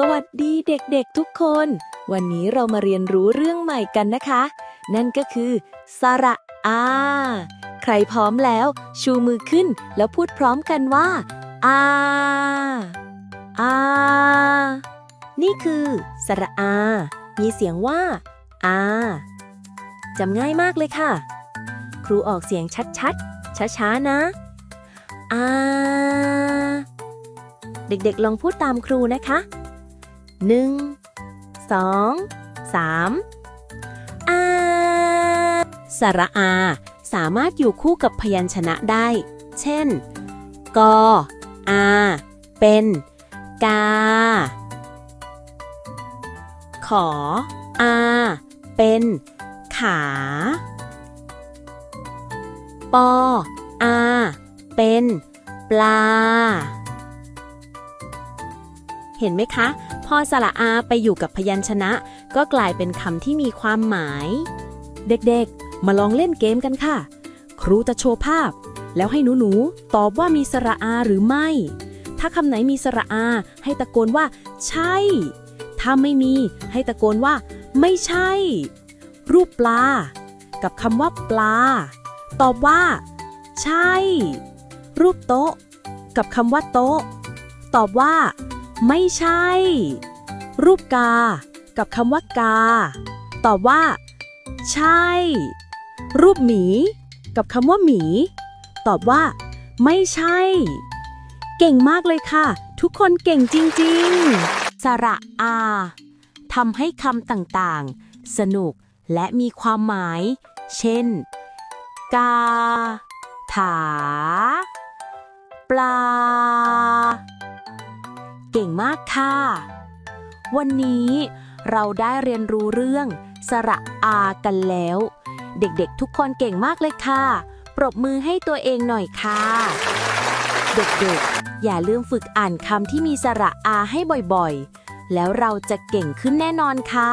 สวัสดีเด็กๆทุกคน วันนี้เรามาเรียนรู้เรื่องใหม่กันนะคะ นั่นก็คือ สระอาใครพร้อมแล้ว ชูมือขึ้นแล้วพูดพร้อมกันว่าอาอานี่คือ สระอา มีเสียงว่าอาจำง่ายมากเลยค่ะ ครูออกเสียงชัดๆ ช้าๆ นะอาเด็กๆ ลองพูดตามครูนะคะ หนึ่งสองสามอาสระอา สามารถอยู่คู่กับพยัญชนะได้ เช่น กออาเป็น กา ขอ อา เป็น ขา ปอ อา เป็น ปลา เห็นไหมคะ พอสระอาไปอยู่กับพยัญชนะ ก็กลายเป็นคำที่มีความหมาย เด็กๆ มาลองเล่นเกมกันค่ะ ครูจะโชว์ภาพ แล้วให้หนูๆ ตอบว่ามีสระอาหรือไม่ ถ้าคำไหนมีสระอา ให้ตะโกนว่า ใช่ ถ้าไม่มี ให้ตะโกนว่า ไม่ใช่ รูปปลา กับคำว่าปลา ตอบว่า ใช่ รูปโต๊ะ กับคำว่าโต๊ะ ตอบว่า ไม่ใช่ รูปกา กับคำว่ากา ตอบว่า ใช่ รูปหมี กับคำว่าหมี ตอบว่า ไม่ใช่ เก่งมากเลยค่ะ ทุกคนเก่งจริงๆ สระอาทำให้คำต่างๆ สนุกและมีความหมาย เช่น กา ถา ปลา เก่งมากค่ะ วันนี้เราได้เรียนรู้เรื่องสระอากันแล้ว เด็กๆทุกคนเก่งมากเลยค่ะ ปรบมือให้ตัวเองหน่อยค่ะ เด็กๆ อย่าลืมฝึกอ่านคำที่มีสระอาให้บ่อยๆ แล้วเราจะเก่งขึ้นแน่นอนค่ะ